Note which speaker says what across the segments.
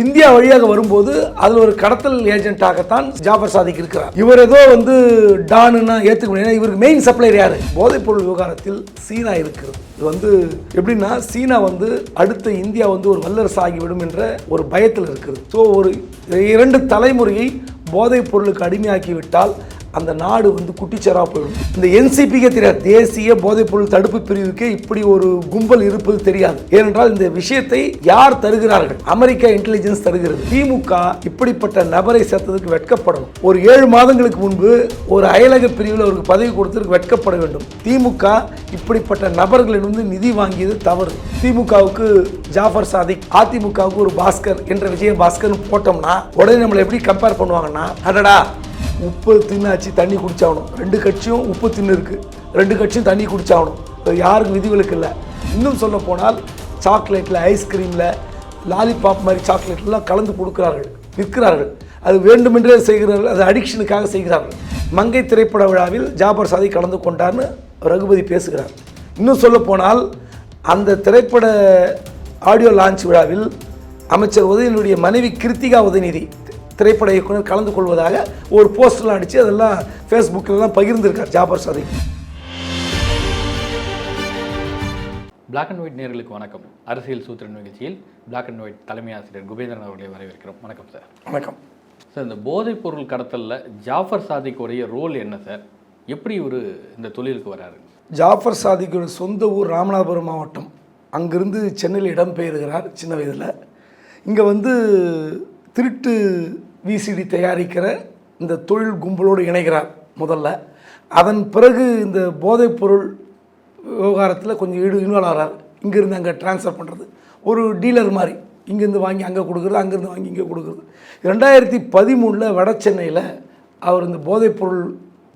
Speaker 1: India வழியாக வரும்போது அதில் ஒரு கடத்தல் ஏஜென்ட்டாகத்தான் ஜாஃபர் சாதிக் இருக்கிறார். இவர் ஏதோ வந்து டானுன்னா ஏற்றுக்க முடியாது இவருக்கு மெயின் சப்ளையர் யார்? போதைப்பொருள் விவகாரத்தில் சீனா இருக்கிறது. இது வந்து எப்படின்னா சீனா வந்து அடுத்த இந்தியா வந்து ஒரு வல்லரசு ஆகிவிடும் என்ற ஒரு பயத்தில் இருக்குது. ஸோ ஒரு இரண்டு தலைமுறையை போதைப் பொருளுக்கு அடிமையாக்கிவிட்டால் அந்த நாடு வந்து குட்டிச்சராக போயிடும். இந்த என்சிபிக்கே தெரியாது தேசிய போதைப்பொருள் தடுப்பு பிரிவுக்கு இப்படி ஒரு கும்பல் இருப்பது தெரியாது. ஏனென்றால் இந்த விஷயத்தை யார் தருகிறார்கள்? அமெரிக்கா இன்டெலிஜென்ஸ் தருகிறது. திமுக இப்படிப்பட்ட நபரை சேர்த்ததுக்கு வெட்கப்படணும். ஒரு ஏழு மாதங்களுக்கு முன்பு ஒரு அயலக பிரிவில் அவருக்கு பதவி கொடுத்ததுக்கு வெட்கப்பட வேண்டும். திமுக இப்படிப்பட்ட நபர்களிடம் நிதி வாங்கியது தவறு. திமுகவுக்கு ஜாஃபர் சாதிக் அதிமுகவுக்கு ஒரு பாஸ்கர் என்ற விஜய பாஸ்கர் போட்டோம்னா உடனே நம்மளை எப்படி கம்பேர் பண்ணுவாங்கன்னா அடடா! உப்பு தின்னாச்சு தண்ணி குடிச்சாகணும். ரெண்டு கட்சியும் உப்பு தின்னு இருக்குது ரெண்டு கட்சியும் தண்ணி குடிச்சாகணும். இப்போ யாருக்கும் விதிவிலக்கு இல்லை. இன்னும் சொல்ல போனால் சாக்லேட்டில் ஐஸ்கிரீமில் லாலிபாப் மாதிரி சாக்லேட்லாம் கலந்து கொடுக்கிறார்கள். விற்கிறார்கள். அது வேண்டுமென்றே செய்கிறார்கள். அது அடிக்ஷனுக்காக செய்கிறார்கள். மங்கை திரைப்பட விழாவில் ஜாபர் சாதி கலந்து கொண்டார்னு ரகுபதி பேசுகிறார். இன்னும் சொல்ல போனால் அந்த திரைப்பட ஆடியோ லான்ச் விழாவில் அமைச்சர் உதயநிதியுடைய மனைவி கிருத்திகா உதயநிதி திரைப்பட இயக்குனர் கலந்து கொள்வதாக ஒரு போஸ்டர்லாம் அடித்து அதெல்லாம் ஃபேஸ்புக்கிலலாம் பகிர்ந்திருக்கார் Jaffer Sadiq
Speaker 2: Black and white நேர்களுக்கு வணக்கம். அரசியல் சூத்திரன் நிகழ்ச்சியில் Black அண்ட் ஒயிட் தலைமை ஆசிரியர் குபேந்திரன் அவர்களை வரவேற்கிறோம். வணக்கம் சார்
Speaker 1: வணக்கம்.
Speaker 2: சார் இந்த போதைப் பொருள் கடத்தலில் ஜாஃபர் சாதிக்குடைய ரோல் என்ன சார் எப்படி இவர் இந்த தொழிலுக்கு வராரு?
Speaker 1: ஜாஃபர் சாதிக்கோட சொந்த ஊர் ராமநாதபுரம் மாவட்டம். அங்கிருந்து சென்னையில் இடம்பெயர்கிறார் சின்ன வயதில். இங்கே வந்து திருட்டு விசிடி தயாரிக்கிற இந்த தொழில் கும்பலோடு இணைகிறார் முதல்ல. அதன் பிறகு இந்த போதைப்பொருள் விவகாரத்தில் கொஞ்சம் ஈடு இன்வால்வ் ஆகிறார் இங்கேருந்து அங்கே ட்ரான்ஸ்ஃபர் பண்ணுறது ஒரு டீலர் மாதிரி. இங்கேருந்து வாங்கி அங்கே கொடுக்குறது அங்கேருந்து வாங்கி இங்கே கொடுக்குறது. ரெண்டாயிரத்தி பதிமூணில் வட சென்னையில் அவர் இந்த போதைப்பொருள்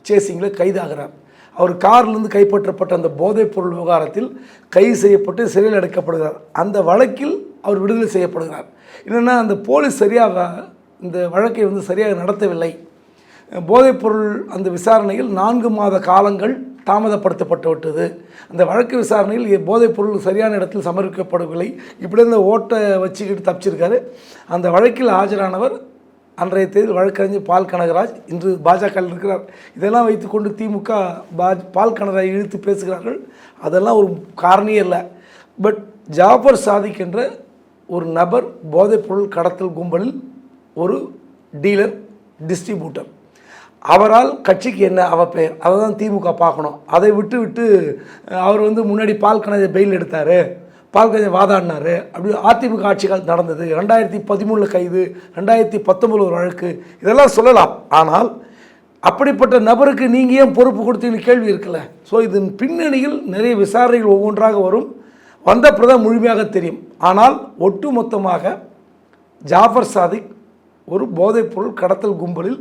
Speaker 1: சேசிங்கில் கைதாகிறார். அவர் கார்லேருந்து கைப்பற்றப்பட்ட அந்த போதைப்பொருள் விவகாரத்தில் கைது செய்யப்பட்டு சிறையில் அடைக்கப்படுகிறார். அந்த வழக்கில் அவர் விடுதலை செய்யப்படுகிறார். என்னென்னா அந்த போலீஸ் சரியாக இந்த வழக்கை வந்து சரியாக நடத்தவில்லை. போதைப்பொருள் அந்த விசாரணையில் நான்கு மாத காலங்கள் தாமதப்படுத்தப்பட்டு விட்டது. அந்த வழக்கு விசாரணையில் போதைப்பொருள் சரியான இடத்தில் சமர்ப்பிக்கப்படவில்லை. இப்படி இந்த ஓட்டை வச்சுக்கிட்டு தப்பிச்சிருக்காரு. அந்த வழக்கில் ஆஜரானவர் அன்றைய தேதி வழக்கறிஞர் பால் கனகராஜ். இன்று பாஜகவில் இருக்கிறார். இதெல்லாம் வைத்துக்கொண்டு திமுக பாஜ் பால் கனகராஜ் இழுத்து பேசுகிறார்கள். அதெல்லாம் ஒரு காரணியே இல்லை. பட் ஜாஃபர் சாதிக் என்ற ஒரு நபர் போதைப்பொருள் கடத்தல் கும்பலில் ஒரு டீலர் டிஸ்ட்ரிபியூட்டர். அவரால் கட்சிக்கு என்ன அவ பெயர் அதை தான் திமுக பார்க்கணும். அதை விட்டு விட்டு அவர் வந்து முன்னாடி பால் கணஜை பெயில் எடுத்தார். பால் கணஜை வாதாடினார். அப்படி அதிமுக ஆட்சிகள் நடந்தது. ரெண்டாயிரத்தி பதிமூணில் கைது ரெண்டாயிரத்தி பத்தொம்பது ஒரு வழக்கு. இதெல்லாம் சொல்லலாம். ஆனால் அப்படிப்பட்ட நபருக்கு நீங்கள் ஏன் பொறுப்பு கொடுத்தீங்கன்னு கேள்வி இருக்கல ஸோ இதன் பின்னணியில் நிறைய விசாரணைகள் ஒவ்வொன்றாக வரும். வந்த பிரதம் முழுமையாக தெரியும். ஆனால் ஒட்டுமொத்தமாக ஜாஃபர் சாதிக் ஒரு போதைப்பொருள் கடத்தல் கும்பலில்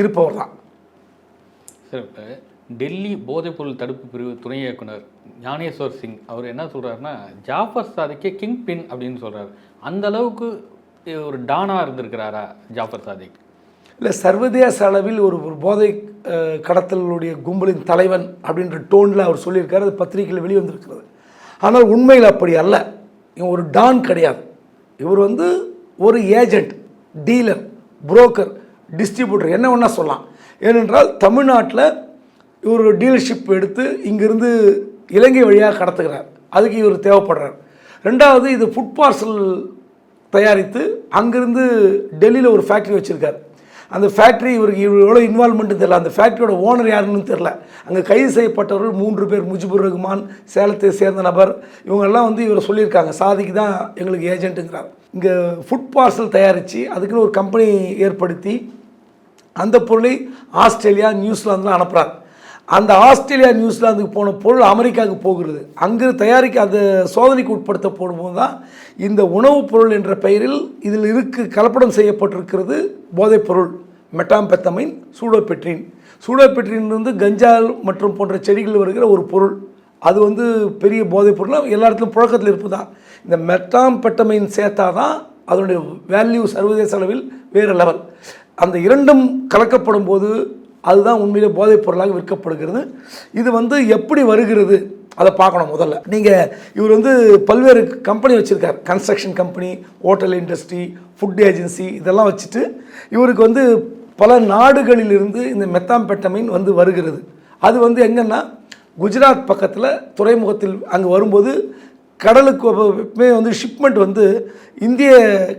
Speaker 1: இருப்பவர் தான்
Speaker 2: சார் இப்போ டெல்லி போதைப் பொருள் தடுப்பு பிரிவு துணை இயக்குனர் ஞானேஸ்வர் சிங் அவர் என்ன சொல்றாருன்னா ஜாஃபர் சாதிக்கே கிங் பின் அப்படின்னு சொல்றாரு. அந்த அளவுக்கு ஒரு டானா இருந்திருக்கிறாரா ஜாஃபர் சாதிக்
Speaker 1: இல்லை சர்வதேச அளவில் ஒரு ஒரு போதை கடத்தலுடைய கும்பலின் தலைவன் அப்படின்ற டோனில் அவர் சொல்லியிருக்காரு அது பத்திரிகையில் வெளிவந்திருக்கிறது. ஆனால் உண்மையில் அப்படி அல்ல. இவன் ஒரு டான் கிடையாது. இவர் வந்து ஒரு ஏஜெண்ட் டீலர் புரோக்கர் டிஸ்ட்ரிபியூட்டர் என்ன வேணால் சொல்லலாம். ஏனென்றால் தமிழ்நாட்டில் இவர் டீலர்ஷிப் எடுத்து இங்கிருந்து இலங்கை வழியாக கடத்துகிறார். அதுக்கு இவர் தேவைப்படுறார். ரெண்டாவது இது ஃபுட் பார்சல் தயாரித்து அங்கிருந்து டெல்லியில் ஒரு ஃபேக்ட்ரி வச்சுருக்கார். அந்த ஃபேக்ட்ரி இவருக்கு இவ்வளோ எவ்வளோ இன்வால்மெண்ட் அந்த ஃபேக்ட்ரியோட ஓனர் யாருன்னு தெரில அங்கே கைது செய்யப்பட்டவர்கள் மூன்று பேர். முஜிபுர் ரஹ்மான் சேலத்தை சேர்ந்த நபர். இவங்கெல்லாம் வந்து இவர் சொல்லியிருக்காங்க. சாதிக்கு தான் எங்களுக்கு ஏஜென்ட்டுங்கிறார் இங்கே ஃபுட் பார்சல் தயாரித்து அதுக்குன்னு ஒரு கம்பெனி ஏற்படுத்தி அந்த பொருளை ஆஸ்திரேலியா நியூசிலாந்துலாம் அனுப்புகிறார் அந்த ஆஸ்திரேலியா நியூசிலாந்துக்கு போன பொருள் அமெரிக்காவுக்கு போகிறது. அங்கு தயாரிக்க அந்த சோதனைக்கு உட்படுத்த போடும்போது தான் இந்த உணவுப் பொருள் என்ற பெயரில் இதில் இருக்கு கலப்படம் செய்யப்பட்டிருக்கிறது போதைப் பொருள். மெட்டாம்பெத்தமைன் சூடோபெட்ரின். சூடோபெட்ரின் வந்து கஞ்சால் மற்றும் போன்ற செடிகள் வருகிற ஒரு பொருள். அது வந்து பெரிய போதைப் பொருளாக எல்லா இடத்துலையும் புழக்கத்தில் இருப்பதா இந்த மெட்டாம்பெட்டமைன் சேர்த்தா தான் அதனுடைய வேல்யூ சர்வதேச அளவில் வேறு லெவல் அந்த இரண்டும் கலக்கப்படும் போது அதுதான் உண்மையிலே போதைப் பொருளாக விற்கப்படுகிறது. இது வந்து எப்படி வருகிறது? அதை பார்க்கணும் முதல்ல. நீங்கள் இவர் வந்து பல்வேறு கம்பெனி வச்சுருக்கார். Construction company hotel industry food agency இதெல்லாம் வச்சுட்டு இவருக்கு வந்து பல நாடுகளிலிருந்து இந்த மெத்தாம்பெட்டமின் வந்து வருகிறது. அது வந்து எங்கன்னா குஜராத் பக்கத்தில் துறைமுகத்தில் அங்கே வரும்போது கடலுக்கு எப்பவுமே வந்து ஷிப்மெண்ட் வந்து இந்திய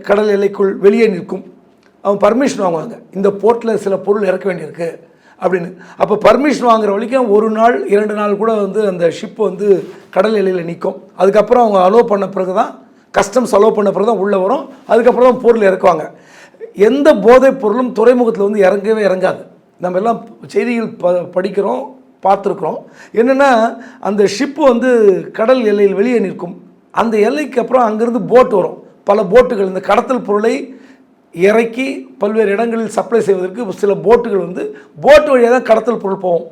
Speaker 1: கடல் எல்லைக்குள் வெளியே நிற்கும். அவங்க பர்மிஷன் வாங்குவாங்க. இந்த போர்ட்டில் சில பொருள் இறக்க வேண்டியிருக்கு அப்படின்னு. அப்போ பர்மிஷன் வாங்குற வரைக்கும் ஒரு நாள் இரண்டு நாள் கூட வந்து அந்த ஷிப் வந்து கடல் எல்லையில் நிற்கும். அதுக்கப்புறம் அவங்க அலோவ் பண்ண பிறகு தான் கஸ்டம்ஸ் அலோவ் பண்ண பிறகு தான் உள்ளே வரும். அதுக்கப்புறம் தான் பொருள் இறக்குவாங்க. எந்த போதைப் பொருளும் துறைமுகத்தில் வந்து இறங்கவே இறங்காது. நம்ம எல்லாம் செய்திகள் ப படிக்கிறோம். பார்த்துருக்குறோம். என்னென்னா அந்த ஷிப்பு வந்து கடல் எல்லையில் வெளியே நிற்கும். அந்த எல்லைக்கு அப்புறம் அங்கேருந்து போட் வரும். பல போட்டுகள் இந்த கடத்தல் பொருளை இறக்கி பல்வேறு இடங்களில் சப்ளை செய்வதற்கு சில போட்டுகள் வந்து போட்டு வழியாக தான் கடத்தல் பொருள் போகும்.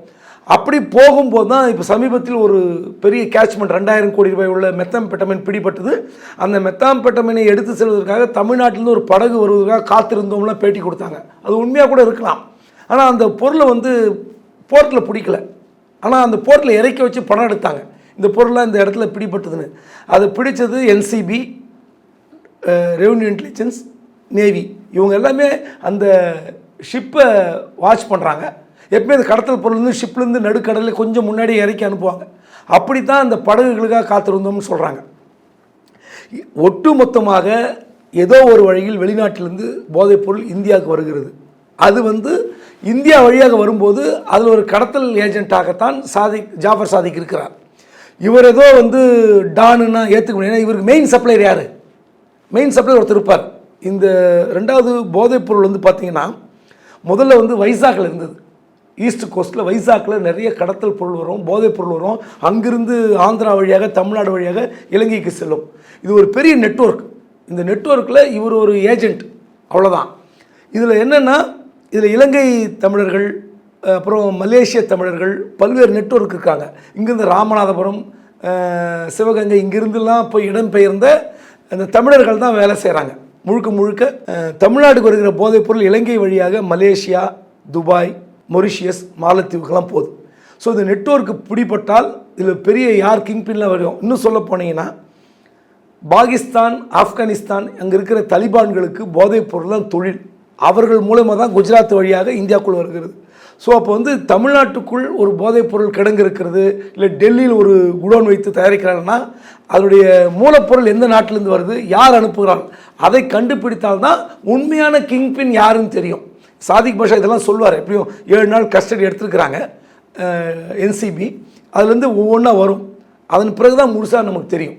Speaker 1: அப்படி போகும்போது தான் இப்போ சமீபத்தில் ஒரு பெரிய கேட்ச்மெண்ட் ரெண்டாயிரம் கோடி ரூபாய் உள்ள மெத்தாம்பெட்டமின் பிடிபட்டது. அந்த மெத்தாம்பெட்டமினை எடுத்து செல்வதற்காக தமிழ்நாட்டிலேருந்து ஒரு படகு வருவதற்காக காத்திருந்தோம்லாம் பேட்டி கொடுத்தாங்க. அது உண்மையாக கூட இருக்கலாம். ஆனால் அந்த பொருளை வந்து போர்ட்டில் பிடிக்கல. ஆனால் அந்த போர்ட்டில் இறக்கி வச்சு பணம் எடுத்தாங்க. இந்த பொருள்லாம் இந்த இடத்துல பிடிபட்டதுன்னு. அது பிடிச்சது என்சிபி ரெவன்யூ இன்டெலிஜென்ஸ் நேவி இவங்க எல்லாமே அந்த ஷிப்பை வாட்ச் பண்ணுறாங்க எப்பவுமே இந்த கடத்தல் பொருள்லேருந்து ஷிப்லேருந்து நடுக்கடலில் கொஞ்சம் முன்னாடி இறக்கி அனுப்புவாங்க. அப்படி தான் அந்த படகுகளுக்காக காத்திருந்தோம்னு சொல்கிறாங்க ஒட்டு மொத்தமாக ஏதோ ஒரு வழியில் வெளிநாட்டிலிருந்து போதைப்பொருள் இந்தியாவுக்கு வருகிறது. அது வந்து இந்தியா வழியாக வரும்போது அதில் ஒரு கடத்தல் ஏஜென்ட்டாகத்தான் சாதிக் ஜாஃபர் சாதிக் இருக்கிறார். இவர் ஏதோ வந்து டானுன்னா ஏற்றுக்க முடியாது இவருக்கு மெயின் சப்ளையர் யார்? மெயின் சப்ளையர் ஒருத்தர் இருப்பார். இந்த ரெண்டாவது போதைப்பொருள் வந்து பார்த்தீங்கன்னா முதல்ல வந்து வைசாக்கில் இருந்தது. ஈஸ்ட் கோஸ்ட்டில் வைசாக்கில் நிறைய கடத்தல் பொருள் வரும் போதைப் பொருள் வரும். அங்கிருந்து ஆந்திரா வழியாக தமிழ்நாடு வழியாக இலங்கைக்கு செல்லும். இது ஒரு பெரிய நெட்வொர்க் இந்த நெட்வொர்க்கில் இவர் ஒரு ஏஜென்ட் அவ்வளோதான் இதில் என்னென்னா இதில் இலங்கை தமிழர்கள் அப்புறம் மலேசிய தமிழர்கள் பல்வேறு நெட்ஒர்க் இருக்காங்க. இங்கேருந்து ராமநாதபுரம் சிவகங்கை இங்கிருந்துலாம் போய் இடம்பெயர்ந்த அந்த தமிழர்கள் தான் வேலை செய்கிறாங்க முழுக்க முழுக்க தமிழ்நாடுக்கு தமிழ்நாட்டுக்கு வருகிற போதைப்பொருள் இலங்கை வழியாக மலேசியா துபாய் மொரிஷியஸ் மாலத்தீவுக்கெல்லாம் போகுது. ஸோ இந்த நெட்ஒர்க்கு பிடிபட்டால் இதில் பெரிய யார் கிங்பின்லாம் வரும்? இன்னும் சொல்ல போனீங்கன்னா பாகிஸ்தான் ஆப்கானிஸ்தான் அங்கே இருக்கிற தலிபான்களுக்கு போதைப் பொருள் தான் தொழில். அவர்கள் மூலமாக தான் குஜராத் வழியாக இந்தியாவுக்குள் வருகிறது. ஸோ அப்போ வந்து தமிழ்நாட்டுக்குள் ஒரு போதைப் பொருள் கிடங்கு இருக்கிறது இல்லை டெல்லியில் ஒரு குடோன் வைத்து தயாரிக்கிறாங்கன்னா அதனுடைய மூலப்பொருள் எந்த நாட்டிலேருந்து வருது யார் அனுப்புகிறார் அதை கண்டுபிடித்தால்தான் உண்மையான கிங்பின் யாருன்னு தெரியும். சாதிக் பாஷா இதெல்லாம் சொல்வார் எப்படியும் ஏழு நாள் கஸ்டடி எடுத்திருக்கிறாங்க என்சிபி அதுலேருந்து ஒவ்வொன்றா வரும். அதன் பிறகு தான் முழுசாக நமக்கு தெரியும்.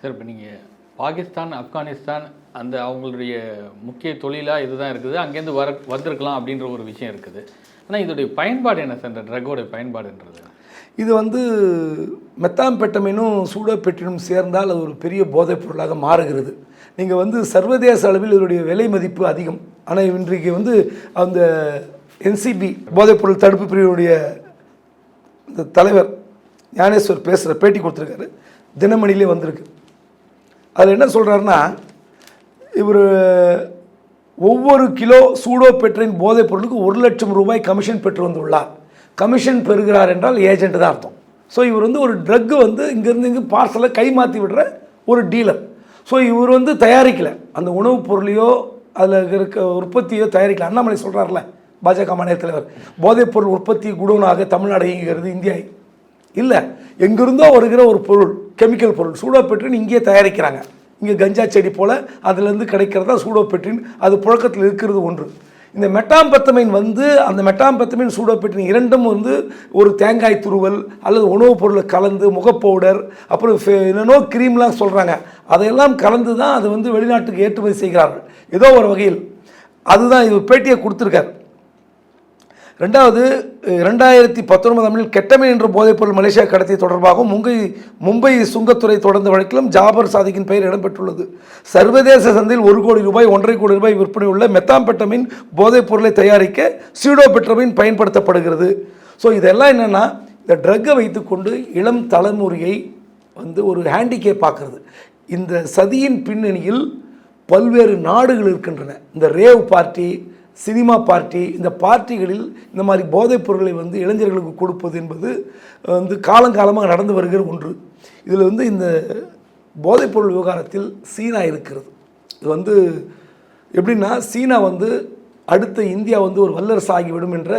Speaker 2: சார் இப்போ நீங்கள் பாகிஸ்தான் ஆப்கானிஸ்தான் அந்த அவங்களுடைய முக்கிய தொழிலாக இதுதான் இருக்குது. அங்கேருந்து வர வந்திருக்கலாம் அப்படின்ற ஒரு விஷயம் இருக்குது. ஆனால் இதோடைய பயன்பாடு என்ன சார்? இந்த ட்ரக்கோடைய பயன்பாடுன்றது.
Speaker 1: இது வந்து மெத்தாம்பெட்டமினும் சூடோபெட்டினும் சேர்ந்தால் அது ஒரு பெரிய போதைப் பொருளாக மாறுகிறது. நீங்கள் வந்து சர்வதேச அளவில் இதனுடைய விலை மதிப்பு அதிகம். ஆனால் இன்றைக்கு வந்து அந்த என்சிபி போதைப்பொருள் தடுப்பு பிரிவினுடைய இந்த தலைவர் ஞானேஸ்வர் பேசுகிற பேட்டி கொடுத்துருக்காரு. தினமணிலே வந்திருக்கு. அதில் என்ன சொல்கிறாருன்னா இவர் ஒவ்வொரு கிலோ சூடோ பெட்ரின் போதைப் பொருளுக்கு ஒரு லட்சம் ரூபாய் கமிஷன் பெற்று வந்துள்ளார். கமிஷன் பெறுகிறார் என்றால் ஏஜெண்ட் தான் அர்த்தம். ஸோ இவர் வந்து ஒரு ட்ரக்கு வந்து இங்கேருந்து இங்கே பார்சலை கைமாற்றி விடுற ஒரு டீலர் ஸோ இவர் வந்து தயாரிக்கலை. அந்த உணவுப் பொருளையோ அதில் இருக்க உற்பத்தியோ தயாரிக்கல. அண்ணாமலை சொல்கிறார்ல பாஜக மாநில தலைவர் போதைப் பொருள் உற்பத்தி குடோனாக தமிழ்நாடு இயங்குகிறது இந்தியா இல்லை எங்கிருந்தோ வருகிற ஒரு பொருள் கெமிக்கல் பொருள் சூடோபெட்ரின் இங்கேயே தயாரிக்கிறாங்க. இங்கே கஞ்சா செடி போல் அதுலேருந்து கிடைக்கிறதா சூடோபெட்ரின் அது புழக்கத்தில் இருக்கிறது ஒன்று. இந்த மெட்டாம்பெத்தமைன் வந்து அந்த மெட்டாம்பெத்தமைன் சூடோபெட்டின் இரண்டும் வந்து ஒரு தேங்காய் துருவல் அல்லது உணவுப் பொருளை கலந்து முகப்பவுடர் அப்புறம் ஃபே- என்னென்னோ க்ரீம்லாம் சொல்கிறாங்க அதையெல்லாம் கலந்து தான் அது வந்து வெளிநாட்டுக்கு ஏற்றுமதி செய்கிறார்கள். ஏதோ ஒரு வகையில். அதுதான் இது பேட்டியை கொடுத்துருக்காரு. ரெண்டாவது ரெண்டாயிரத்தி பத்தொன்பதாம் ஆண்டில் கெட்டமை என்ற போதைப்பொருள் மலேசியா கடத்திய தொடர்பாகவும் மும்பை மும்பை சுங்கத்துறை தொடர்ந்த வழக்கிலும் ஜாபர் சாதிக்கின் பெயர் இடம்பெற்றுள்ளது. சர்வதேச சந்தையில் ஒரு கோடி ரூபாய் ஒன்றரை கோடி ரூபாய் விற்பனை உள்ள மெத்தாம்பெட்டமின் போதைப் பொருளை தயாரிக்க சீடோபெட்ரமின் பயன்படுத்தப்படுகிறது. ஸோ இதெல்லாம் என்னென்னா இந்த ட்ரக்கை வைத்துக்கொண்டு இளம் தலைமுறையை வந்து ஒரு ஹேண்டிகேப் பார்க்குறது இந்த சதியின் பின்னணியில் பல்வேறு நாடுகள் இருக்கின்றன. இந்த ரேவ் பார்ட்டி சினிமா பார்ட்டி இந்த பார்ட்டிகளில் இந்த மாதிரி போதைப் பொருளை வந்து இளைஞர்களுக்கு கொடுப்பது என்பது வந்து காலங்காலமாக நடந்து வருகிற ஒன்று. இதில் வந்து இந்த போதைப்பொருள் விவகாரத்தில் சீனா இருக்கிறது. இது வந்து எப்படின்னா சீனா வந்து அடுத்த இந்தியா வந்து ஒரு வல்லரசு ஆகிவிடும் என்ற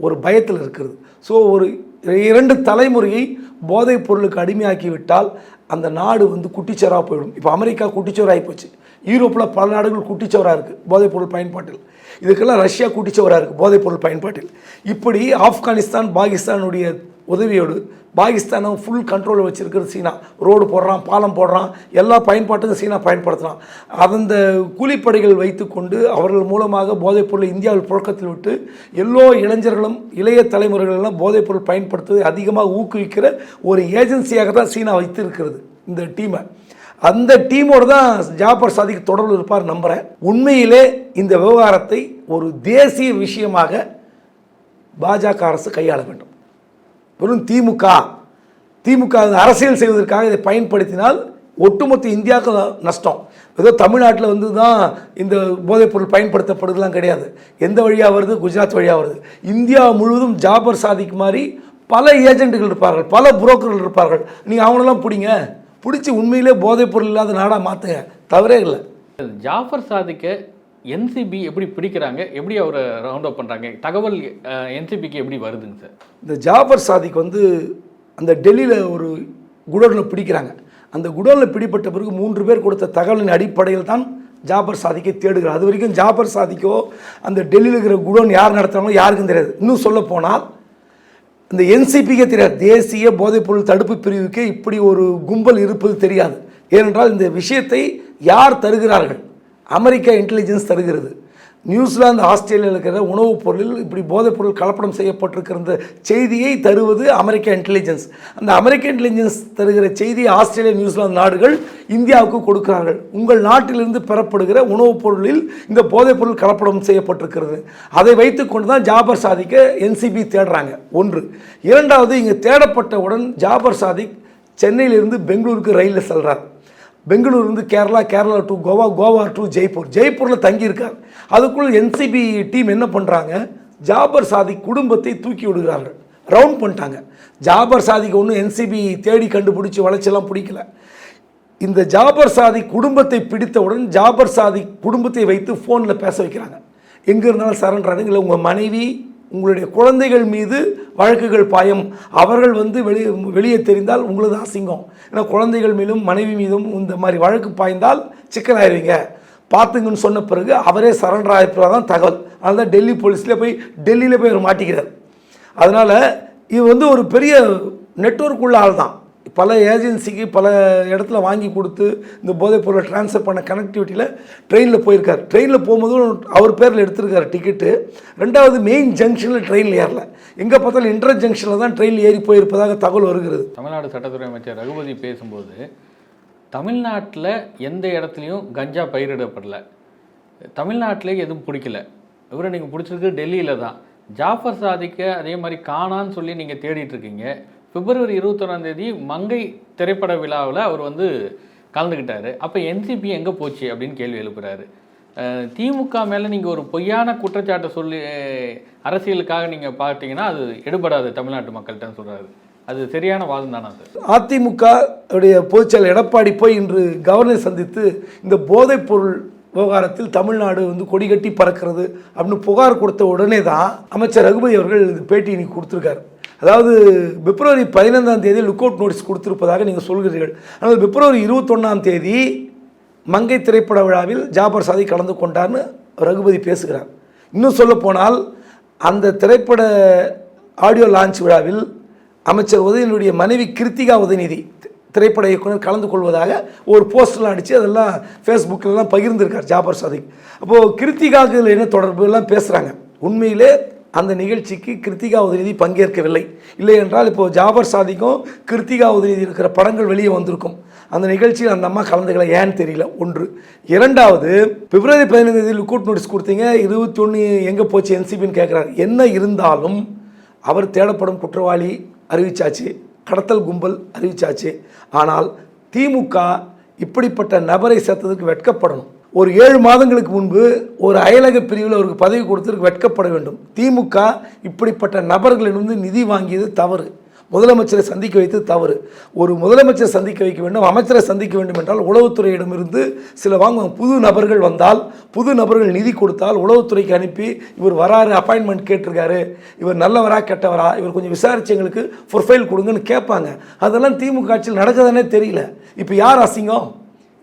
Speaker 1: ஒரு பயத்தில் இருக்கிறது. ஸோ ஒரு இரண்டு தலைமுறையை போதைப் பொருளுக்கு அடிமையாக்கிவிட்டால் அந்த நாடு வந்து குட்டிச்சோராக போயிடும். இப்போ அமெரிக்கா குட்டிச்சோராகி போச்சு. யூரோப்பில் பல நாடுகள் குட்டிச்சவராக இருக்குது போதைப்பொருள் பயன்பாட்டில். இதுக்கெல்லாம் ரஷ்யா குட்டிச்சோராக இருக்குது போதைப்பொருள் பயன்பாட்டில். இப்படி ஆப்கானிஸ்தான் பாகிஸ்தானுடைய உதவியோடு பாகிஸ்தானை ஃபுல் கண்ட்ரோலில் வச்சுருக்கிற சீனா. ரோடு போடுறான் பாலம் போடுறான் எல்லா பயன்பாட்டுக்கும் சீனா பயன்படுத்துகிறான் அந்த கூலிப்படைகள் வைத்துக்கொண்டு அவர்கள் மூலமாக போதைப்பொருளை இந்தியாவில் புழக்கத்தில் விட்டு எல்லோ இளைஞர்களும் இளைய தலைமுறைகளெல்லாம் போதைப்பொருள் பயன்படுத்துவதை அதிகமாக ஊக்குவிக்கிற ஒரு ஏஜென்சியாக தான் சீனா வைத்திருக்கிறது இந்த டீமை. அந்த டீமோடு தான் ஜாபர் சாதிக்கு தொடர்பு இருப்பார் நம்புகிறேன் உண்மையிலே இந்த விவகாரத்தை ஒரு தேசிய விஷயமாக பாஜக அரசு கையாள வேண்டும். வெறும் திமுக திமுக அரசியல் செய்வதற்காக இதை பயன்படுத்தினால் ஒட்டுமொத்த இந்தியாவுக்கு நஷ்டம். ஏதோ தமிழ்நாட்டில் வந்து தான் இந்த போதைப்பொருள் பயன்படுத்தப்படுதெல்லாம் கிடையாது. எந்த வழியாக வருது? குஜராத் வழியாக வருது. இந்தியா முழுவதும் ஜாபர் சாதிக்கு மாதிரி பல ஏஜெண்டுகள் இருப்பார்கள் பல புரோக்கர்கள் இருப்பார்கள். நீங்கள் அவங்களெல்லாம் பிடிங்க. பிடிச்சி உண்மையிலே போதைப்பொருள் இல்லாத நாடாக மாற்றுங்க தவறே இல்லை.
Speaker 2: ஜாஃபர் சாதிக்கை என்சிபி எப்படி பிடிக்கிறாங்க? எப்படி அவரை ரவுண்ட் அப் பண்ணுறாங்க தகவல் என்சிபிக்கு எப்படி வருதுங்க சார்?
Speaker 1: இந்த ஜாபர் சாதிக் வந்து அந்த டெல்லியில் ஒரு குடோனில் பிடிக்கிறாங்க. அந்த குடோனில் பிடிப்பட்ட பிறகு மூன்று பேர் கொடுத்த தகவலின் அடிப்படையில் தான் ஜாபர் சாதிக்கை தேடுகிறார். அது வரைக்கும் ஜாபர் சாதிக்கோ அந்த டெல்லியில் இருக்கிற குடோன் யார் நடத்துகிறாங்களோ யாருக்கும் தெரியாது. இன்னும் சொல்ல போனால் இந்த என்சிபிக்கே தெரியாது தேசிய போதைப்பொருள் தடுப்பு பிரிவுக்கே இப்படி ஒரு கும்பல் இருப்பது தெரியாது. ஏனென்றால் இந்த விஷயத்தை யார் தருகிறார்கள்? அமெரிக்கா இன்டெலிஜென்ஸ் தருகிறது. நியூசிலாந்து ஆஸ்திரேலியாவில் இருக்கிற உணவுப் பொருளில் இப்படி போதைப் பொருள் கலப்படம் செய்யப்பட்டிருக்கிற இந்த செய்தியை தருவது அமெரிக்க இன்டெலிஜென்ஸ் அந்த அமெரிக்க இன்டெலிஜென்ஸ் தருகிற செய்தியை ஆஸ்திரேலியா நியூசிலாந்து நாடுகள் இந்தியாவுக்கு கொடுக்கிறார்கள். உங்கள் நாட்டிலிருந்து பெறப்படுகிற உணவுப் பொருளில் இந்த போதைப் பொருள் கலப்படம் செய்யப்பட்டிருக்கிறது. அதை வைத்துக்கொண்டு தான் ஜாபர் சாதிக்க என்சிபி தேடுறாங்க. ஒன்று. இரண்டாவது இங்கே தேடப்பட்டவுடன் ஜாபர் சாதிக் சென்னையிலிருந்து பெங்களூருக்கு ரயிலில் செல்கிறார் பெங்களூர்லேருந்து கேரளா கேரளா டு கோவா கோவா டு ஜெய்ப்பூர். ஜெய்ப்பூரில் தங்கியிருக்கார். அதுக்குள்ள என்சிபி டீம் என்ன பண்ணுறாங்க ஜாபர் சாதி குடும்பத்தை தூக்கி விடுகிறார்கள். ரவுண்ட் பண்ணிட்டாங்க. ஜாபர் சாதிக்கு ஒன்றும் என்சிபி தேடி கண்டுபிடிச்சி வளர்ச்சியெல்லாம் பிடிக்கல. இந்த ஜாபர் சாதி குடும்பத்தை பிடித்தவுடன் ஜாபர் சாதி குடும்பத்தை வைத்து ஃபோனில் பேச வைக்கிறாங்க. எங்கே இருந்தாலும் சரண்டர் ஆடுங்க உங்கள் மனைவி உங்களுடைய குழந்தைகள் மீது வழக்குகள் பாயம். அவர்கள் வந்து வெளியே வெளியே தெரிந்தால் உங்களது அசிங்கம். ஏன்னா குழந்தைகள் மீதும் மனைவி மீதும் இந்த மாதிரி வழக்கு பாய்ந்தால் சிக்கலாயிருவீங்க. பார்த்துங்கன்னு சொன்ன பிறகு அவரே சரண்டர் ஆகிருப்பதாக தான் தகவல். அதனால தான் டெல்லி போலீஸில் போய் டெல்லியில் போய் அவர் மாட்டிக்கிறார். அதனால் இது வந்து ஒரு பெரிய நெட்ஒர்க் உள்ள ஆள் தான் பல ஏஜென்சிக்கு பல இடத்துல வாங்கி கொடுத்து இந்த போதைப் பொருளை ட்ரான்ஸ்ஃபர் பண்ண கனெக்டிவிட்டியில் ட்ரெயினில் போயிருக்கார். ட்ரெயினில் போகும்போதும் அவர் பேரில் எடுத்திருக்காரு டிக்கெட்டு ரெண்டாவது மெயின் ஜங்ஷனில் ட்ரெயினில் ஏறல. எங்கே பார்த்தாலும் இன்டர் ஜங்ஷனில் தான் ட்ரெயினில் ஏறி போயிருப்பதாக தகவல் வருகிறது.
Speaker 2: தமிழ்நாடு சட்டத்துறை அமைச்சர் ரகுபதி பேசும்போது தமிழ்நாட்டில் எந்த இடத்துலையும் கஞ்சா பயிரிடப்படல. தமிழ்நாட்டிலே எதுவும் பிடிக்கல. இவரை நீங்கள் பிடிச்சிருக்கு டெல்லியில் தான். ஜாஃபர் சாதிக்க அதே மாதிரி காணான்னு சொல்லி நீங்கள் தேடிட்டு இருக்கீங்க. பிப்ரவரி இருபத்தொன்னாம் தேதி மங்கை திரைப்பட விழாவில் அவர் வந்து கலந்துக்கிட்டாரு அப்போ என்சிபி எங்கே போச்சு அப்படின்னு கேள்வி எழுப்புறாரு. திமுக மேலே நீங்கள் ஒரு பொய்யான குற்றச்சாட்டை சொல்லி அரசியலுக்காக நீங்கள் பார்த்தீங்கன்னா அது எடுபடாது தமிழ்நாட்டு மக்கள்கிட்ட சொல்கிறாரு அது சரியான வாதம் தானா சார்
Speaker 1: அதிமுக உடைய பொதுச்செயலர் எடப்பாடி போய் இன்று கவர்னர் சந்தித்து இந்த போதைப் பொருள் விவகாரத்தில் தமிழ்நாடு வந்து கொடி கட்டி பறக்கிறது அப்படின்னு புகார் கொடுத்த உடனே தான் அமைச்சர் ரகுபதி அவர்கள் பேட்டி இன்னைக்கு கொடுத்துருக்காரு. அதாவது பிப்ரவரி பதினைந்தாம் தேதி லுக் அவுட் நோட்டீஸ் கொடுத்திருப்பதாக நீங்கள் சொல்கிறீர்கள். ஆனால் பிப்ரவரி இருபத்தொன்னாம் தேதி மங்கை திரைப்பட விழாவில் ஜாபர் சாதி கலந்து கொண்டார்னு ரகுபதி பேசுகிறார். இன்னும் சொல்ல போனால் அந்த திரைப்பட ஆடியோ லான்ச் விழாவில் அமைச்சர் உதயநிதியுடைய மனைவி கிருத்திகா உதயநிதி திரைப்பட இயக்குனர் கலந்து கொள்வதாக ஒரு போஸ்டர்லாம் அடித்து அதெல்லாம் ஃபேஸ்புக்கிலலாம் பகிர்ந்திருக்கார் ஜாபர் சாதிக் அப்போது கிருத்திகாவுக்கு இதில் என்ன தொடர்பு எல்லாம் பேசுகிறாங்க உண்மையிலே அந்த நிகழ்ச்சிக்கு கிருத்திகா உதயநிதி பங்கேற்கவில்லை. இல்லை என்றால் இப்போது ஜாபர் சாதிக்கும் கிருத்திகா உதயநிதி இருக்கிற படங்கள் வெளியே வந்திருக்கும். அந்த நிகழ்ச்சியில் அந்த அம்மா கலந்துக்கல. ஏன்னு தெரியல. ஒன்று. இரண்டாவது பிப்ரவரி பதினைந்து தேதி லுக் நோட்டீஸ் கொடுத்தீங்க. இருபத்தி ஒன்று எங்கே போச்சு? என்சிபின்னு கேட்குறாரு என்ன இருந்தாலும் அவர் தேடப்படும் குற்றவாளி அறிவிச்சாச்சு. கடத்தல் கும்பல் அறிவிச்சாச்சு. ஆனால் திமுக இப்படிப்பட்ட நபரை சேர்த்ததுக்கு வெட்கப்படணும். ஒரு ஏழு மாதங்களுக்கு முன்பு ஒரு அயலக பிரிவில் அவருக்கு பதவி கொடுத்து வெட்கப்பட வேண்டும். திமுக இப்படிப்பட்ட நபர்களிடமிருந்து நிதி வாங்கியது தவறு. முதலமைச்சரை சந்திக்க வைத்து தவறு. ஒரு முதலமைச்சரை சந்திக்க வைக்க வேண்டும் அமைச்சரை சந்திக்க வேண்டும் என்றால் உளவுத்துறையிடமிருந்து சில வாங்குவாங்க புது நபர்கள் வந்தால் புது நபர்கள் நிதி கொடுத்தால் உளவுத்துறைக்கு அனுப்பி இவர் வராரு அப்பாயின்மெண்ட் கேட்டிருக்காரு. இவர் நல்லவரா கெட்டவரா இவர் கொஞ்சம் விசாரிச்சு எங்களுக்கு ப்ரொஃபைல் கொடுங்கன்னு கேட்பாங்க. அதெல்லாம் திமுக ஆட்சியில் நடக்குதுன்னே தெரியல. இப்போ யார் அசிங்கம்?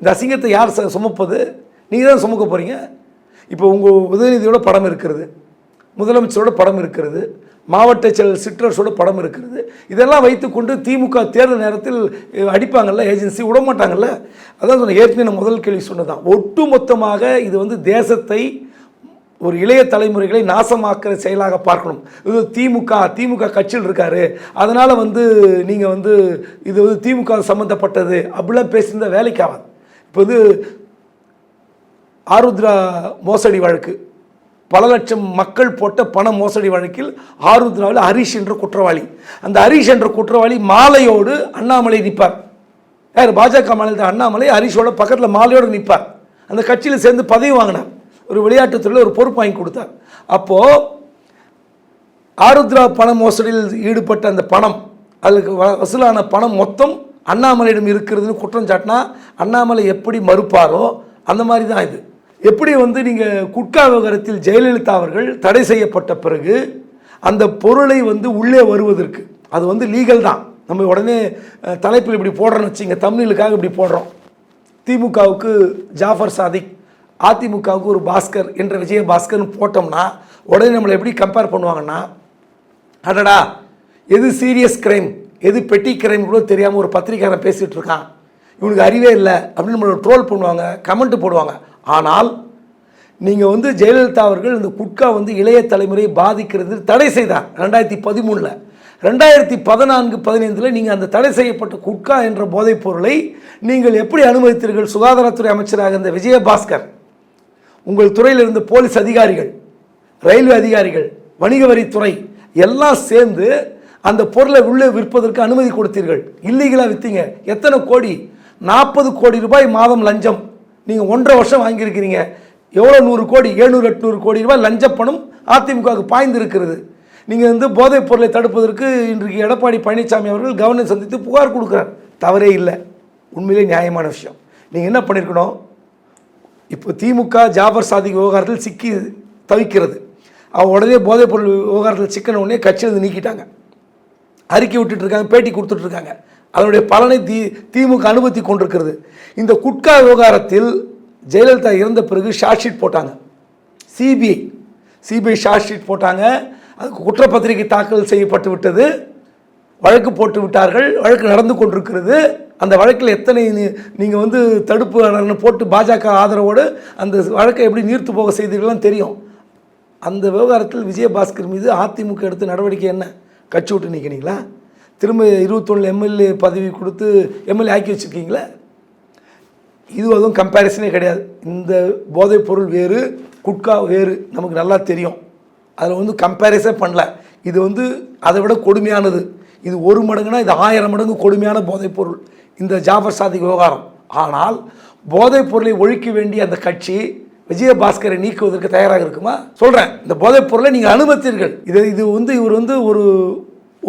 Speaker 1: இந்த அசிங்கத்தை யார் ச- சுமப்பது? நீங்கள் தான் சுமக்க போகிறீங்க இப்போ உங்கள் உதயநிதியோட படம் இருக்கிறது முதலமைச்சரோட படம் இருக்கிறது மாவட்ட செயலர் சிற்றரசோட படம் இருக்கிறது. இதெல்லாம் வைத்துக்கொண்டு திமுக தேர்தல் நேரத்தில் அடிப்பாங்கள்ல அடிப்பாங்கல்ல ஏஜென்சி விட மாட்டாங்கல்ல? அதான் சொன்ன ஏற்கனவே நான் முதல் கேள்வி சொன்னதான் ஒட்டு மொத்தமாக இது வந்து தேசத்தை ஒரு இளைய தலைமுறைகளை நாசமாக்குற செயலாக பார்க்கணும். இது திமுக திமுக கட்சியில் இருக்காரு. அதனால் வந்து நீங்கள் வந்து இது வந்து திமுக சம்மந்தப்பட்டது அப்படிலாம் பேசியிருந்தால் வேலைக்கு ஆகாது. இப்போ வந்து ஆருத்ரா மோசடி வழக்கு. பல லட்சம் மக்கள் போட்ட பண மோசடி வழக்கில் ஆருத்ராவில் ஹரிஷ் என்ற குற்றவாளி. அந்த ஹரிஷ் என்ற குற்றவாளி மாலையோடு அண்ணாமலை நிற்பார். யார்? பாஜக மாநிலத்தில் அண்ணாமலை ஹரிஷோட பக்கத்தில் மாலையோடு நிற்பார். அந்த கட்சியில் சேர்ந்து பதவி வாங்கினார். ஒரு விளையாட்டுத்துறையில் ஒரு பொறுப்பு வாங்கி கொடுத்தார். அப்போது ஆருத்ரா பண மோசடியில் ஈடுபட்ட அந்த பணம் அதுக்கு வ- வசூலான பணம் மொத்தம் அண்ணாமலையிடம் இருக்கிறதுன்னு குற்றம் சாட்டினா அண்ணாமலை எப்படி மறுப்பாரோ அந்த மாதிரி தான் இது. எப்படி வந்து நீங்கள் குட்கா விவகாரத்தில் ஜெயலலிதா அவர்கள் தடை செய்யப்பட்ட பிறகு அந்த பொருளை வந்து உள்ளே வருவதற்கு அது வந்து லீகல் தான். நம்ம உடனே தலைப்பில் இப்படி போடுறோம்னு வச்சுங்க தமிழுக்காக இப்படி போடுறோம். திமுகவுக்கு ஜாஃபர் சாதிக் அதிமுகவுக்கு ஒரு பாஸ்கர் என்ற விஜய பாஸ்கர்னு போட்டோம்னா உடனே நம்மளை எப்படி கம்பேர் பண்ணுவாங்கன்னா அடடா எது சீரியஸ் கிரைம் எது பெட்டி கிரைம் கூட தெரியாமல் ஒரு பத்திரிக்காரன் பேசிகிட்டு இருக்கான். இவனுக்கு அறிவே இல்லை அப்படின்னு நம்மளை ட்ரோல் பண்ணுவாங்க கமெண்ட் போடுவாங்க. ஆனால் நீங்கள் வந்து ஜெயலலிதா அவர்கள் இந்த குட்கா வந்து இளைய தலைமுறையை பாதிக்கிறது தடை செய்தார் ரெண்டாயிரத்தி பதிமூணில். ரெண்டாயிரத்தி பதினான்கு பதினைந்தில் நீங்கள் அந்த தடை செய்யப்பட்ட குட்கா என்ற போதைப் பொருளை நீங்கள் எப்படி அனுமதித்தீர்கள்? சுகாதாரத்துறை அமைச்சராக இருந்த விஜயபாஸ்கர் உங்கள் துறையில் இருந்த போலீஸ் அதிகாரிகள் ரயில்வே அதிகாரிகள் வணிக வரித்துறை எல்லாம் சேர்ந்து அந்த பொருளை உள்ளே விற்பதற்கு அனுமதி கொடுத்தீர்கள். இல்லீகலாக விற்றீங்க எத்தனை கோடி? நாற்பது கோடி ரூபாய் மாதம் லஞ்சம். நீங்கள் ஒன்றரை வருஷம் வாங்கியிருக்கிறீங்க. எவ்வளோ நூறு கோடி எழுநூறு எட்நூறு கோடி ரூபாய் லஞ்ச பணம் அதிமுகவுக்கு பாய்ந்து இருக்கிறது நீங்கள் வந்து போதைப் பொருளை தடுப்பதற்கு இன்றைக்கு எடப்பாடி பழனிசாமி அவர்கள் கவர்னர் சந்தித்து புகார் கொடுக்குறார். தவறே இல்லை. உண்மையிலே நியாயமான விஷயம். நீங்கள் என்ன பண்ணியிருக்கணும் இப்போ திமுக ஜாபர் சாதிக் விவகாரத்தில் சிக்கி தவிக்கிறது. அவன் உடனே போதைப் பொருள் விவகாரத்தில் சிக்கன உடனே கட்சியிலிருந்து நீக்கிட்டாங்க. அறிக்கை விட்டுட்டு இருக்காங்க பேட்டி கொடுத்துட்ருக்காங்க அதனுடைய பலனை தி திமுக அனுபவித்து கொண்டிருக்கிறது. இந்த குட்கா விவகாரத்தில் ஜெயலலிதா இறந்த பிறகு ஷார்ட் ஷீட் போட்டாங்க. சிபிஐ சிபிஐ ஷார்ட் ஷீட் போட்டாங்க. அதுக்கு குற்றப்பத்திரிகை தாக்கல் செய்யப்பட்டு விட்டது. வழக்கு போட்டு விட்டார்கள். வழக்கு நடந்து கொண்டிருக்கிறது. அந்த வழக்கில் எத்தனை நீங்கள் வந்து தடுப்பு போட்டு பாஜக ஆதரவோடு அந்த வழக்கை எப்படி நீர்த்து போக செய்தீர்கள்லாம் தெரியும். அந்த விவகாரத்தில் விஜயபாஸ்கர் மீது அதிமுக எடுத்த நடவடிக்கை என்ன? கட்சி விட்டு நிற்கிறீங்களா திரும்ப இருபத்தொன்று எம்எல்ஏ பதவி கொடுத்து எம்எல்ஏ ஆக்கி வச்சுருக்கீங்களே? இது அதுவும் கம்பேரிசனே கிடையாது. இந்த போதைப் பொருள் வேறு குட்கா வேறு நமக்கு நல்லா தெரியும். அதில் வந்து கம்பேரிசே பண்ணல. இது வந்து அதை விட கொடுமையானது. இது ஒரு மடங்குனா இது ஆயிரம் மடங்கு கொடுமையான போதைப் பொருள். இந்த ஜாஃபர் சாதிக் விவகாரம். ஆனால் போதைப் பொருளை ஒழிக்க வேண்டிய அந்த கட்சி விஜயபாஸ்கரை நீக்குவதற்கு தயாராக இருக்குமா? சொல்கிறேன் இந்த போதைப் பொருளை நீங்கள் அனுமதித்தீர்கள். இது இது வந்து இவர் வந்து ஒரு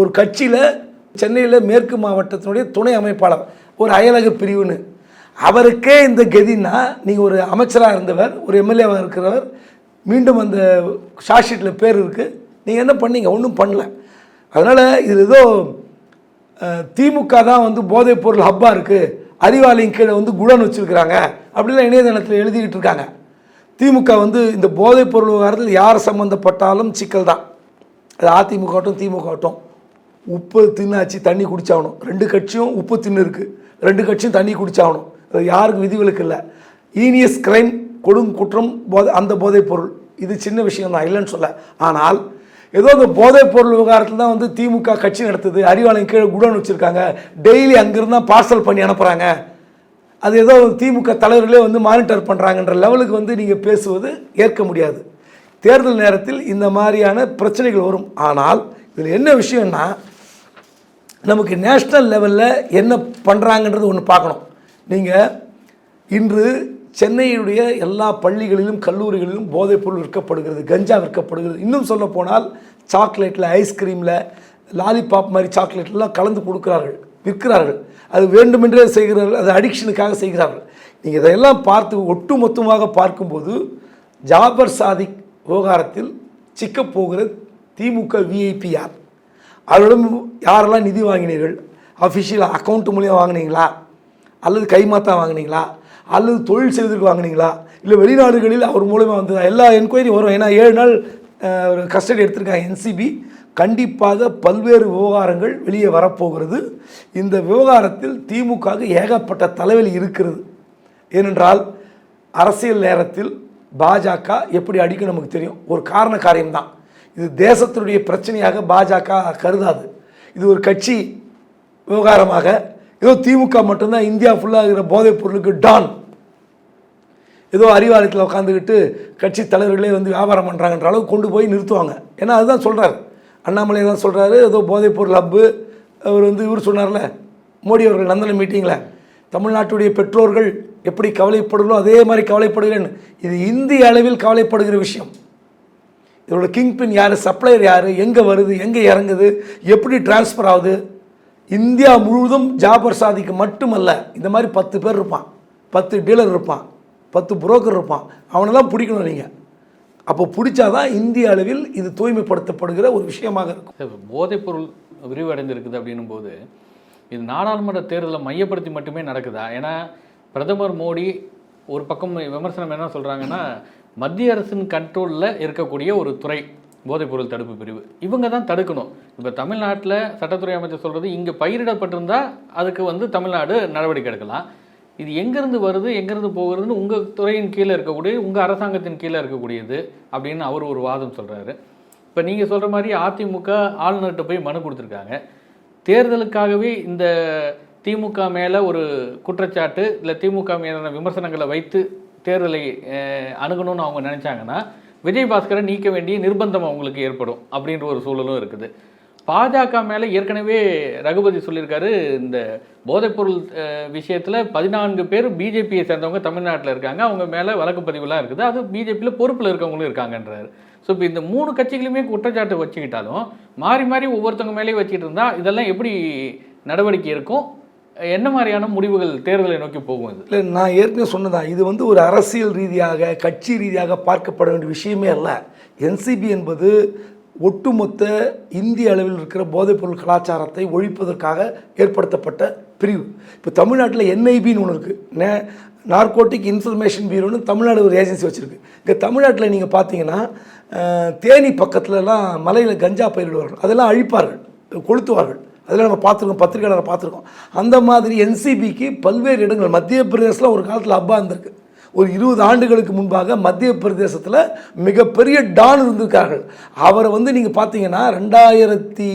Speaker 1: ஒரு கட்சியில் சென்னையில் மேற்கு மாவட்டத்தினுடைய துணை அமைப்பாளர் ஒரு அயலக பிரிவுன்னு. அவருக்கே இந்த கதின்னா நீங்கள் ஒரு அமைச்சராக இருந்தவர் ஒரு எம்எல்ஏவாக இருக்கிறவர் மீண்டும் அந்த ஷார்ட்ஷீட்டில் பேர் இருக்குது நீங்கள் என்ன பண்ணீங்க? ஒன்றும் பண்ணல. அதனால் இது ஏதோ திமுக தான் வந்து போதைப் பொருள் ஹப்பாக இருக்குது அறிவாளியின் கீழே வந்து குடோன் வச்சுருக்கிறாங்க. அப்படிலாம் இணையதளத்தில் எழுதிக்கிட்டு இருக்காங்க. திமுக வந்து இந்த போதைப் பொருள் விவகாரத்தில் யார் சம்மந்தப்பட்டாலும் சிக்கல் தான். அது அதிமுக திமுகட்டும் திமுக உப்பு தின்னாச்சு தண்ணி குடிச்சாகணும். ரெண்டு கட்சியும் உப்பு தின்னு இருக்குது ரெண்டு கட்சியும் தண்ணி குடிச்சாகணும். அது யாருக்கும் விதிவிலக்கு இல்லை. ஈனியஸ் கிரைம் கொடுங்குற்றம் போதை அந்த போதைப் பொருள் இது சின்ன விஷயம் தான் இல்லைன்னு சொல்ல. ஆனால் ஏதோ இந்த போதைப் பொருள் விவகாரத்தில் தான் வந்து திமுக கட்சி நடத்துது. அறிவாலயம் கீழே குடோன் வச்சுருக்காங்க. டெய்லி அங்கேருந்து தான் பார்சல் பண்ணி அனுப்புகிறாங்க அது ஏதோ திமுக தலைவர்களே வந்து மானிட்டர் பண்ணுறாங்கன்ற லெவலுக்கு வந்து நீங்கள் பேசுவது ஏற்க முடியாது. தேர்தல் நேரத்தில் இந்த மாதிரியான பிரச்சனைகள் வரும். ஆனால் இதில் என்ன விஷயம்னா நமக்கு நேஷ்னல் லெவலில் என்ன பண்ணுறாங்கன்றது ஒன்று பார்க்கணும். நீங்கள் இன்று சென்னையுடைய எல்லா பள்ளிகளிலும் கல்லூரிகளிலும் போதைப்பொருள் விற்கப்படுகிறது கஞ்சா விற்கப்படுகிறது. இன்னும் சொல்ல போனால் சாக்லேட்டில் ஐஸ்கிரீமில் லாலிபாப் மாதிரி சாக்லேட்லாம் கலந்து கொடுக்கிறார்கள் விற்கிறார்கள். அது வேண்டுமென்றே செய்கிறார்கள் அது அடிக்ஷனுக்காக செய்கிறார்கள். நீங்கள் இதையெல்லாம் பார்த்து ஒட்டுமொத்தமாக பார்க்கும்போது ஜாபர் சாதிக் விவகாரத்தில் சிக்கப்போகிற திமுக விஐபி யார்? அவர்களிடம் யாரெல்லாம் நிதி வாங்கினீர்கள்? அஃபிஷியல் அக்கௌண்ட் மூலியம் வாங்கினீங்களா? அல்லது கைமாத்தா வாங்கினீங்களா? அல்லது தொழில் செய்வதற்கு வாங்கினீங்களா? இல்லை வெளிநாடுகளில் அவர் மூலயமா வந்ததா? எல்லா என்கொயரி வரும். ஏன்னா ஏழு நாள் ஒரு கஸ்டடி எடுத்திருக்காங்க என்சிபி கண்டிப்பாக பல்வேறு விவகாரங்கள் வெளியே வரப்போகிறது. இந்த விவகாரத்தில் திமுக ஏகப்பட்ட தலைவலி இருக்கிறது. ஏனென்றால் அரசியல் நேரத்தில் பாஜக எப்படி அடிக்கும் நமக்கு தெரியும். ஒரு காரண காரியம்தான். இது தேசத்தினுடைய பிரச்சனையாக பாஜக கருதாது. இது ஒரு கட்சி விவகாரமாக. ஏதோ திமுக மட்டும்தான் இந்தியா ஃபுல்லாக இருக்கிற போதைப் பொருளுக்கு டான் ஏதோ அறிவாலயத்தில் உட்காந்துக்கிட்டு கட்சி தலைவர்களே வந்து வியாபாரம் பண்ணுறாங்கன்ற அளவுக்கு கொண்டு போய் நிறுத்துவாங்க. ஏன்னா அதுதான் சொல்கிறார் அண்ணாமலை தான் சொல்கிறாரு ஏதோ போதைப்பொருள் ஹப்பு அவர் வந்து இவர் சொன்னார்ல மோடி அவர்கள் நந்தன மீட்டிங்கில் தமிழ்நாட்டுடைய பெற்றோர்கள் எப்படி கவலைப்படுகிறோ அதே மாதிரி கவலைப்படுகிறேன்னு. இது இந்திய அளவில் கவலைப்படுகிற விஷயம். இதோட கிங்பின் யார்? சப்ளையர் யார்? எங்கே வருது? எங்கே இறங்குது? எப்படி டிரான்ஸ்ஃபர் ஆகுது? இந்தியா முழுவதும் ஜாபர் சாதிக்கு மட்டுமல்ல இந்த மாதிரி பத்து பேர் இருப்பான். பத்து டீலர் இருப்பான். பத்து புரோக்கர் இருப்பான். அவனெல்லாம் பிடிக்கணும் நீங்கள் அப்போ பிடிச்சாதான் இந்திய அளவில் இது தூய்மைப்படுத்தப்படுகிற ஒரு விஷயமாக இருக்கும்.
Speaker 2: போதைப்பொருள் விரிவடைந்திருக்குது அப்படின்னும் போது இது நாடாளுமன்ற தேர்தலை மையப்படுத்தி மட்டுமே நடக்குதா? ஏன்னா பிரதமர் மோடி ஒரு பக்கம் விமர்சனம் என்ன சொல்கிறாங்கன்னா மத்திய அரசின் கண்ட்ரோலில் இருக்கக்கூடிய ஒரு துறை போதைப்பொருள் தடுப்பு பிரிவு. இவங்க தான் தடுக்கணும். இப்போ தமிழ்நாட்டில் சட்டத்துறை அமைச்சர் சொல்கிறது இங்கே பயிரிடப்பட்டிருந்தால் அதுக்கு வந்து தமிழ்நாடு நடவடிக்கை எடுக்கலாம். இது எங்கேருந்து வருது எங்கேருந்து போகிறதுன்னு உங்கள் துறையின் கீழே இருக்கக்கூடிய உங்கள் அரசாங்கத்தின் கீழே இருக்கக்கூடியது அப்படின்னு அவர் ஒரு வாதம் சொல்கிறாரு இப்போ நீங்கள் சொல்கிற மாதிரி அதிமுக ஆளுநர்கிட்ட போய் மனு கொடுத்துருக்காங்க. தேர்தலுக்காகவே இந்த திமுக மேலே ஒரு குற்றச்சாட்டு இல்லை திமுக மீதான விமர்சனங்களை வைத்து தேர்தலை அணுகணும்னு அவங்க நினச்சாங்கன்னா விஜய் பாஸ்கரை நீக்க வேண்டிய நிர்பந்தம் அவங்களுக்கு ஏற்படும் அப்படின்ற ஒரு சூழலும் இருக்குது. பாஜக மேலே ஏற்கனவே ரகுபதி சொல்லியிருக்காரு இந்த போதைப்பொருள் விஷயத்தில் பதினான்கு பேர் பிஜேபியை சேர்ந்தவங்க தமிழ்நாட்டில் இருக்காங்க. அவங்க மேலே வழக்கு பதிவுலாம் இருக்குது. அது பிஜேபியில் பொறுப்பில் இருக்கவங்களும் இருக்காங்கன்றார். ஸோ இப்போ இந்த மூணு கட்சிகளுமே குற்றச்சாட்டு வச்சுக்கிட்டாலும் மாறி மாறி ஒவ்வொருத்தவங்க மேலேயும் வச்சுக்கிட்டு இருந்தால் இதெல்லாம் எப்படி நடவடிக்கை இருக்கும்? என்ன மாதிரியான முடிவுகள் தேர்தலை நோக்கி போகும் இது?
Speaker 1: இல்லை நான் ஏற்கனவே சொன்னதான் இது வந்து ஒரு அரசியல் ரீதியாக கட்சி ரீதியாக பார்க்கப்பட வேண்டிய விஷயமே அல்ல. என்சிபி என்பது ஒட்டுமொத்த இந்திய அளவில் இருக்கிற போதைப்பொருள் கலாச்சாரத்தை ஒழிப்பதற்காக ஏற்படுத்தப்பட்ட பிரிவு. இப்போ தமிழ்நாட்டில் என்ஐபின்னு ஒன்று இருக்குது நே நார்கோட்டிக் இன்ஃபர்மேஷன் பியூரோன்னு தமிழ்நாடு ஒரு ஏஜென்சி வச்சுருக்கு. இங்கே தமிழ்நாட்டில் நீங்கள் பார்த்தீங்கன்னா தேனி பக்கத்துலலாம் மலையில் கஞ்சா பயிரிடுவார்கள். அதெல்லாம் அழிப்பார்கள் கொளுத்துவார்கள். அதெல்லாம் நம்ம பார்த்துருக்கோம் பத்திரிகையாளரை பார்த்துருக்கோம். அந்த மாதிரி என்சிபிக்கு பல்வேறு இடங்கள் மத்திய பிரதேசத்தில் ஒரு காலத்தில் அப்பா இருந்திருக்கு. ஒரு இருபது ஆண்டுகளுக்கு முன்பாக மத்திய பிரதேசத்தில் மிகப்பெரிய டான் இருந்திருக்கார்கள். அவரை வந்து நீங்கள் பார்த்தீங்கன்னா ரெண்டாயிரத்தி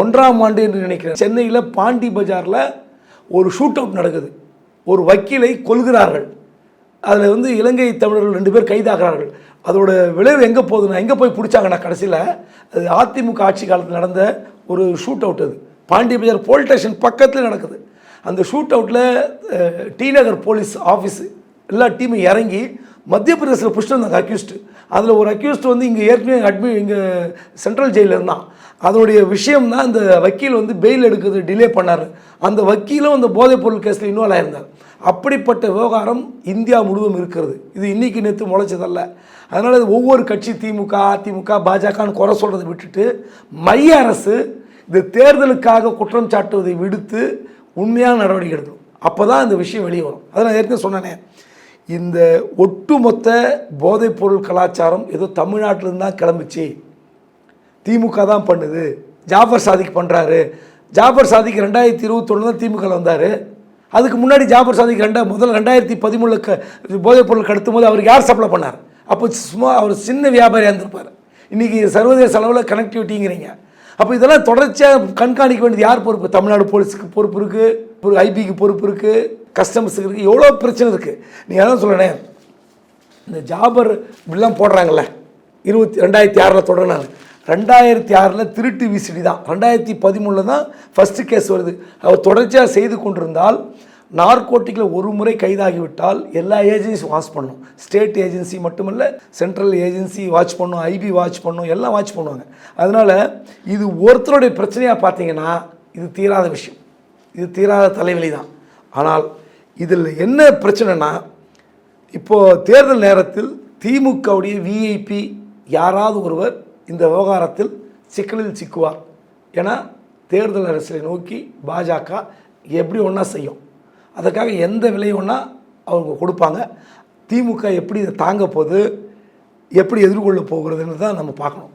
Speaker 1: ஒன்றாம் ஆண்டு என்று நினைக்கிறேன் சென்னையில் பாண்டி பஜாரில் ஒரு ஷூட் அவுட் நடக்குது. ஒரு வக்கீலை கொல்கிறார்கள். அதில் வந்து இலங்கை தமிழர்கள் ரெண்டு பேர் கைதாகிறார்கள். அதோட விளைவு எங்கே போகுதுன்னா எங்கே போய் பிடிச்சாங்கன்னா கடைசியில் அது அதிமுக ஆட்சி காலத்தில் நடந்த ஒரு ஷூட் அவுட் அது. பாண்டி பஜார் போலீஸ் ஸ்டேஷன் பக்கத்தில் நடக்குது. அந்த ஷூட் அவுட்டில் டி நகர் போலீஸ் ஆஃபீஸு எல்லா டீமும் இறங்கி மத்திய பிரதேசத்தில் பிடிச்சிட்டு வந்தாங்க அக்யூஸ்டு அதில் ஒரு அக்யூஸ்ட் வந்து இங்கே ஏற்கனவே அட்மி இங்கே சென்ட்ரல் ஜெயிலில் இருந்தான். அதனுடைய விஷயம் தான் இந்த வக்கீல் வந்து பெயில் எடுக்கிறது டிலே பண்ணார். அந்த வக்கீலும் அந்த போதைப்பொருள் கேஸில் இன்வால்வ் ஆயிருந்தார். அப்படிப்பட்ட விவகாரம் இந்தியா முழுவதும் இருக்கிறது. இது இன்றைக்கி நேற்று முளைச்சதல்ல. அதனால் ஒவ்வொரு கட்சி திமுக அதிமுக பாஜகன்னு குறை சொல்கிறத விட்டுட்டு மைய அரசு இந்த தேர்தலுக்காக குற்றம் சாட்டுவதை விடுத்து உண்மையான நடவடிக்கை எடுக்கணும். அப்போ தான் இந்த விஷயம் வெளியே வரும். அதை நான் ஏற்கனவே சொன்னேனே. இந்த ஒட்டுமொத்த போதைப்பொருள் கலாச்சாரம் ஏதோ தமிழ்நாட்டிலேருந்து தான் கிளம்பிச்சு. திமுக தான் பண்ணுது. ஜாஃபர் சாதிக் பண்ணுறாரு ஜாஃபர் சாதிக் ரெண்டாயிரத்தி இருபத்தொன்று தான் திமுக வந்தார். அதுக்கு முன்னாடி ஜாஃபர் சாதிக் ரெண்டா முதல் ரெண்டாயிரத்தி பதிமூணில் க போதைப்பொருள் கடத்தும் போது அவருக்கு யார் சப்ளை பண்ணார்? அப்போ சும்மா அவர் சின்ன வியாபாரியாக இருந்திருப்பார். இன்றைக்கி சர்வதேச அளவில் கனெக்டிவிட்டிங்கிறீங்க அப்போ இதெல்லாம் தொடர்ச்சியாக கண்காணிக்க வேண்டியது யார் பொறுப்பு? தமிழ்நாடு போலீஸுக்கு பொறுப்பு இருக்குது ஐபிக்கு பொறுப்பு இருக்குது கஸ்டமர்ஸுக்கு இருக்குது எவ்வளோ பிரச்சனை இருக்குது நீங்கள் அதான் சொல்லணேன் இந்த ஜாபர் இப்படிலாம் போடுறாங்கல்ல. இருபத்தி ரெண்டாயிரத்தி ஆறில் தொடங்கினாங்க ரெண்டாயிரத்தி ஆறில் திருட்டு விசிடி தான். ரெண்டாயிரத்தி பதிமூணில் தான் ஃபஸ்ட்டு கேஸ் வருது. அவர் தொடர்ச்சியாக செய்து கொண்டிருந்தால் நார்கோட்டிக்கில் ஒரு முறை கைதாகிவிட்டால் எல்லா ஏஜென்சியும் வாட்ச் பண்ணும் ஸ்டேட் ஏஜென்சி மட்டுமல்ல சென்ட்ரல் ஏஜென்சி வாட்ச் பண்ணும் ஐபி வாட்ச் பண்ணும் எல்லாம் வாட்ச் பண்ணுவாங்க. அதனால் இது ஒருத்தருடைய பிரச்சனையாக பார்த்தீங்கன்னா இது தீராத விஷயம். இது தீராத தலைவலி தான். ஆனால் இதில் என்ன பிரச்சனைனா இப்போது தேர்தல் நேரத்தில் திமுகவுடைய விஐபி யாராவது ஒருவர் இந்த விவகாரத்தில் சிக்கலில் சிக்குவார். ஏன்னா தேர்தல் அரசியலை நோக்கி பாஜக எப்படி ஒன்றா செய்யும். அதற்காக எந்த விலையை அவங்க கொடுப்பாங்க. திமுக எப்படி இதை தாங்க போகுது எப்படி எதிர்கொள்ள போகிறதுன்னு தான் நம்ம பார்க்கணும்.